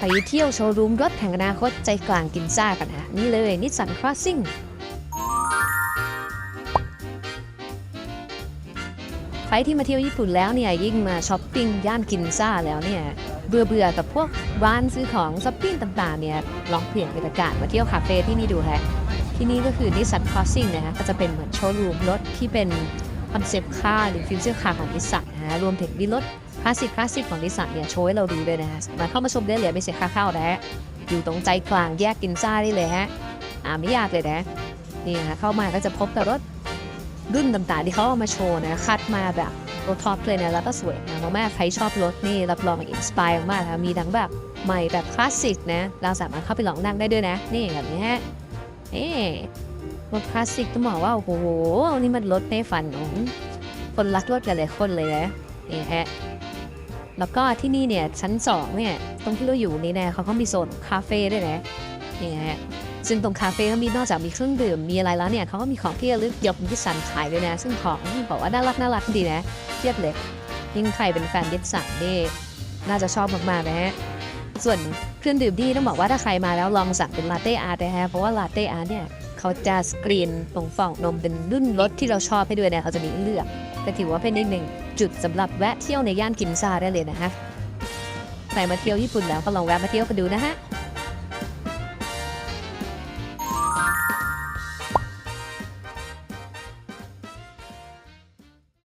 ไปเที่ยวโชว์รูมรถแห่งอนาคตใจกลางกินซ่ากันฮะนี่เลยนิสสันครอสซิ่งใครที่มาเที่ยวญี่ปุ่นแล้วเนี่ยยิ่งมาช้อปปิ้งย่านกินซ่าแล้วเนี่ยเบื่อเบื่อกับพวกร้านซื้อของช้อปปิ้งต่างๆเนี่ยลองเปลี่ยนบรรยากาศมาเที่ยวคาเฟ่ที่นี่ดูฮะที่นี่ก็คือนิสสันครอสซิ่งนะฮะก็จะเป็นเหมือนโชว์รูมรถที่เป็นคอนเซปต์คาหรือฟิวเจอร์คาร์ของนิสสันนะฮะรวมถึงมีรถ คลาสสิกคลาสสิกของนิสันเนี่ยโชว์ให้เราดูด้วยนะฮะมาเข้ามาชมได้เลยไม่เสียค่าเข้านะฮะอยู่ตรงใจกลางแยกกินซ่าได้เลยฮะอ่าไม่ยากเลยนะนี่ฮะเข้ามาก็จะพบกับรถรุ่นต่างๆที่เขาเอามาโชว์นะคัดมาแบบตัวท็อปเลยนะแล้วก็สวยนะมากๆใครชอบรถนี่รับรองอินสปายมากนะมีทั้งแบบใหม่แบบคลาสสิกนะเราสามารถเข้าไปลองนั่งได้ด้วยนะ นี่แบบนี้ฮะเอ๊รถคลาสสิกต้องบอกว่าโอ้โหนี่มันรถในฝันของคนรักรถกันเลยคนเลยนะ นี่ฮะแล้วก็ที่นี่เนี่ยชั้น2เนี่ยตรงที่เราอยู่นี่นะเขาก็มีโซนคาเฟ่ด้วยนะนี่ฮะซึ่งตรงคาเฟ่ก็มีนอกจากมีเครื่องดื่มมีอะไรแล้วเนี่ยเขาก็มีของที่ระลึกยกดิสันขายด้วยนะ ซึ่งของบอกว่าน่ารักน่ารักดีนะเทียบเลยยิ่งใครเป็นแฟนดิสสันนี่น่าจะชอบมากๆนะฮะส่วนเครื่องดื่มที่ต้องบอกว่าถ้าใครมาแล้วลองสั่งเป็นลาเต้อาร์ตนะฮะเพราะว่าลาเต้อาร์ตเนี่ย เขาจะสกรีนตรงฝ่องนมเป็นรุ่นรสที่เราชอบให้ด้วยนะเขาจะมีเลือกก็ถือว่าเป็นอีกหนึ่งจุดสำหรับแวะเที่ยวในย่านกินซาได้เลยนะฮะใครมาเที่ยวญี่ปุ่นแล้วก็ลองแวะมาเที่ยวกันดูนะฮะ